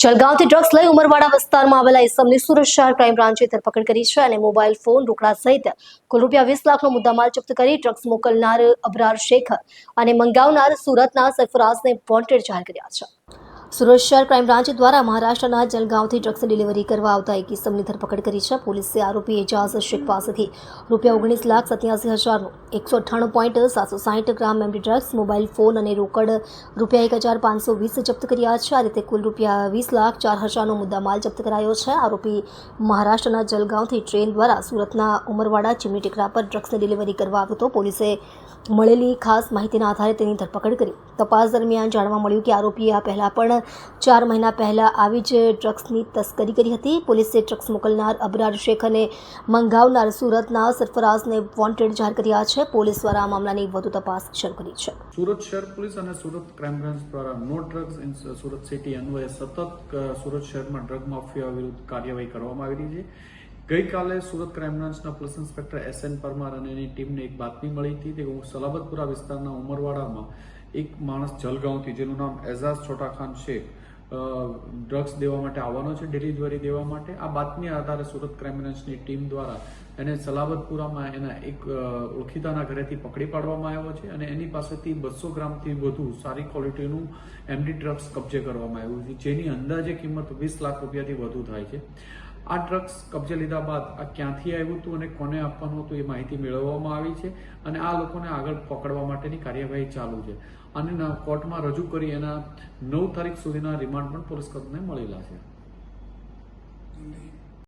જલગાંવથી drugs લઈ ઉમરવાડા વિસ્તારમાં આવેલા ઇસમની સુરત શહેર ક્રાઇમ બ્રાન્ચે ધરપકડ કરી છે અને મોબાઈલ ફોન રોકડા સહિત કુલ રૂપિયા વીસ લાખનો મુદ્દામાલ જપ્ત કરી ડ્રગ્સ મોકલનાર અબરાર શેખ અને મંગાવનાર સુરતના સરફરાઝને વોન્ટેડ જાહેર કર્યા છે. સુરત શહેર ક્રાઇમ બ્રાન્ચ દ્વારા મહારાષ્ટ્રના જલગાંવથી ડ્રગ્સ ડિલિવરી કરવા આવતા એક ઇસમની ધરપકડ કરી છે. પોલીસે આરોપી એજાઝ શેખ પાસેથી રૂપિયા ઓગણીસ લાખ સત્યાસી હજારનું એકસો અઠ્ઠાણું પોઈન્ટ સાતસો સાહીઠ gram MD drugs mobile phone અને રોકડ રૂપિયા એક હજાર પાંચસો વીસ જપ્ત કર્યા છે. આ રીતે કુલ રૂપિયા વીસ લાખ ચાર હજારનો મુદ્દામાલ જપ્ત કરાયો છે. આરોપી મહારાષ્ટ્રના જલગાંવથી ટ્રેન દ્વારા સુરતના ઉમરવાડા, ચીમની ટેકરા પર ડ્રગ્સની ડિલિવરી કરવા આવ્યો હતો. પોલીસે મળેલી ખાસ માહિતીના આધારે તેની ધરપકડ કરી. તપાસ દરમિયાન જાણવા મળ્યું કે આરોપીએ આ પહેલા પણ ચાર મહિના પહેલાં આવી જ ડ્રગ્સની તસ્કરી કરી હતી. પોલીસે ડ્રગ્સ મોકલનાર અબરાર શેખ અને મંગાવનાર સુરતના સરફરાઝને વોન્ટેડ જાહેર કર્યા છે. પોલીસ દ્વારા આ મામલાની વધુ તપાસ શરૂ કરી છે. સુરત શહેર પોલીસ અને સુરત ક્રાઇમ બ્રાન્ચ દ્વારા no drugs in Surat city અન્વયે સતત સુરત શહેરમાં ડ્રગ માફિયા વિરુદ્ધ કાર્યવાહી કરવામાં આવી રહી છે. ગઈકાલે સુરત ક્રાઇમ બ્રાન્ચના police inspector S N Parmar અને એની ટીમને એક બાતમી મળી હતી તે સલાબતપુરા વિસ્તારના ઉમરવાડામાં એક માણસ જલગાંવથી, જેનું નામ એઝાઝ છોટા ખાન શેખ ડ્રગ્સ દેવા માટે આવવાનો છે, ડિલિવરી દેવા માટે. આ બાતમી આધારે સુરત ક્રાઇમ બ્રાન્ચની ટીમ દ્વારા એને સલાબતપુરામાં એના એક ઓળખીતાના ઘરેથી પકડી પાડવામાં આવ્યો છે અને એની પાસેથી બસો ગ્રામથી વધુ સારી ક્વોલિટીનું એમડી ડ્રગ્સ કબજે કરવામાં આવ્યું છે, જેની અંદાજે કિંમત વીસ લાખ રૂપિયાથી વધુ થાય છે. આ ડ્રગ્સ કબજે લીધા બાદ આ ક્યાંથી આવ્યું હતું અને કોને આપવાનું હતું એ માહિતી મેળવવામાં આવી છે અને આ લોકોને આગળ પકડવા માટેની કાર્યવાહી ચાલુ છે. અને કોર્ટમાં રજૂ કરી એના નવ તારીખ સુધીના રિમાન્ડ પણ પોલીસ કદને મળેલા છે.